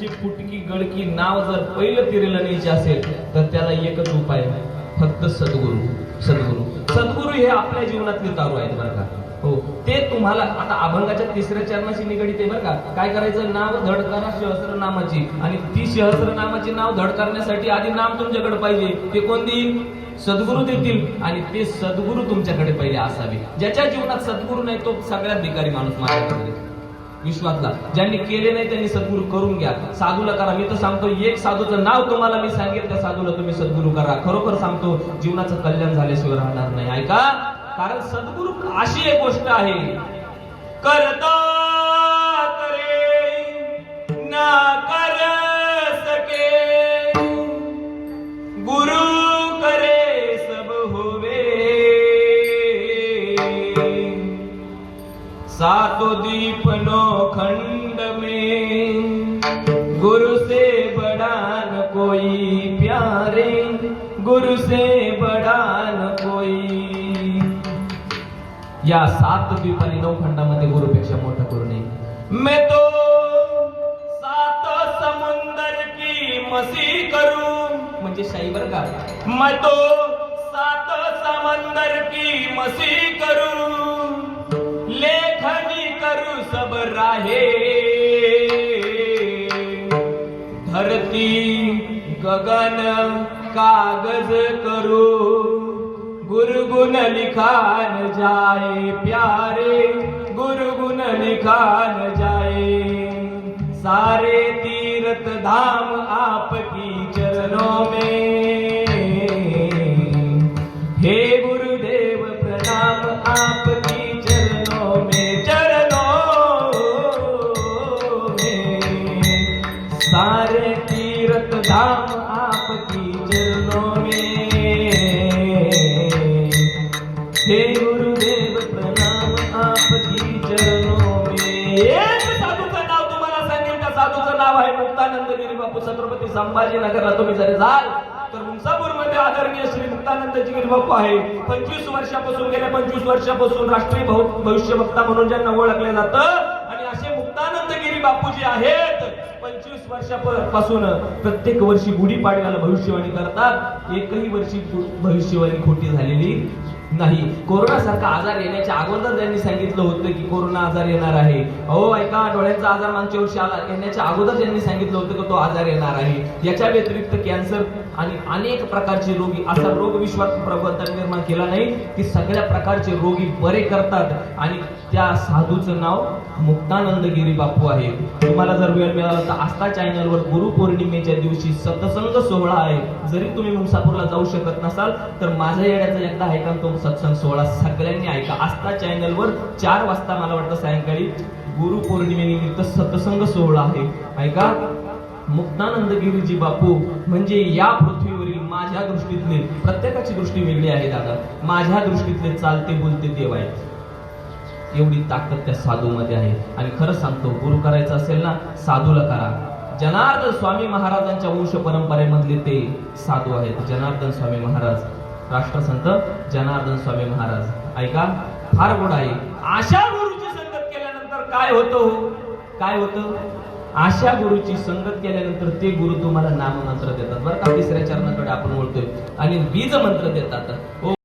तुमची फुटकी गडकी नाव जर पहिलं तिरेला न्यायची असेल तर त्याला एकच उपाय आहे. फक्त सद्गुरू सद्गुरू. सद्गुरू हे आपल्या जीवनातले दारू आहेत बरं का. हो ते तुम्हाला आता अभंगाच्या तिसऱ्या चरणाशी निगडीत आहे बरं का. काय करायचं? नाव धड करा सहस्र नामाची आणि ती सहस्र नामाची नाव धड करण्यासाठी आधी नाम तुमच्याकडे पाहिजे. ते कोण देईल सद्गुरू देतील. आणि ते सद्गुरू तुमच्याकडे पहिले असावे. ज्याच्या जीवनात सद्गुरू नाही तो सगळ्यात भिकारी माणूस माझ्याकडे विश्वातला. ज्यांनी केले नाही त्यांनी सद्गुरू करून घ्या. साधूला करा. मी तर सांगतो एक साधूचं नाव तुम्हाला मी सांगेल त्या साधूला तुम्ही सद्गुरू करा. खरोखर सांगतो जीवनाचं कल्याण झाल्याशिवाय राहणार नाही. ऐका? कारण सद्गुरू अशी एक गोष्ट आहे. करता! सातो दीप नो खंड में। गुरु से बड़ा न कोई प्यारे। गुरु से बड़ा न कोई। या सात द्वीप आणि नऊ खंडामध्ये गुरुपेक्षा मोठा करू नये मैं तो सात समुंदर की मसी करू। म्हणजे शाही बर का? मैं तो सात समंदर की मसी करू। सब राहे धरती गगन कागज करू. गुरुगुन लिखान जाए प्यारे. गुरगुन लिखान जाए सारे तीर्थ धाम आपकी चरणों में. छत्रपती संभाजी नगरला तुम्ही जर जाल तर मुसापूरमध्ये आदरणीय श्री मुक्तानंद गिरी आहे. पंचवीस वर्षापासून गेल्या पंचवीस वर्षापासून राष्ट्रीय भव- भविष्य वक्ता म्हणून ज्यांना ओळखलं जातं आणि असे मुक्तानंद गिरी बापू जे आहेत. पंचवीस वर्षापासून प्रत्येक वर्षी गुढीपाडव्याला भविष्यवाणी करतात. एकही वर्षी भविष्यवाणी खोटी झालेली नाही. कोरोना सारखा आजार येण्याच्या अगोदर त्यांनी सांगितलं होतं की कोरोना आजार येणार आहे. अहो ऐका डोळ्यांचा आजार मागच्या वर्षी आला. येण्याच्या अगोदर त्यांनी सांगितलं होतं की तो आजार येणार आहे. याच्या व्यतिरिक्त कॅन्सर आणि अनेक प्रकारचे रोगी असा रोग विश्वास प्रबंधन निर्माण केला नाही की सगळ्या प्रकारचे रोगी बरे करतात. आणि त्या साधूचं नाव मुक्तानंद गिरी बापू आहे. तुम्हाला जर वेळ मिळाला तर आस्था चॅनलवर गुरुपौर्णिमेच्या दिवशी सतसंग सोहळा आहे. जरी तुम्ही मुसापूरला जाऊ शकत नसाल तर माझ्या येण्याचा एकदा ऐकांत तो सत्संग सोहळा सगळ्यांनी ऐका. आस्था चॅनलवर चार वाजता मला वाटतं सायंकाळी गुरुपौर्णिमेनिमित्त सतसंग सोहळा आहे. ऐका. मुक्तानंद गिरीजी बापू म्हणजे या पृथ्वीवरील माझ्या दृष्टीतले प्रत्येकाची दृष्टी वेगळी आहे दादा. माझ्या दृष्टीतले चालते बोलते देव आहेत. एवढी ताकद त्या साधूमध्ये आहे. आणि खरं सांगतो गुरु करायचं असेल ना साधूला करा. जनार्दन स्वामी महाराजांच्या वंश परंपरेमधले ते साधू आहेत. जनार्दन स्वामी महाराज. राष्ट्रसंत जनार्दन स्वामी महाराज. ऐका फार गोड आहे. आशा गुरुची संगत केल्यानंतर काय होतं हो? काय होतं? आशा गुरुची संगत केल्यानंतर ते गुरु तुम्हाला नाममंत्र देतात. बरं का? तिसऱ्या चरणाकडे आपण बोलतोय आणि बीज मंत्र देतात. हो.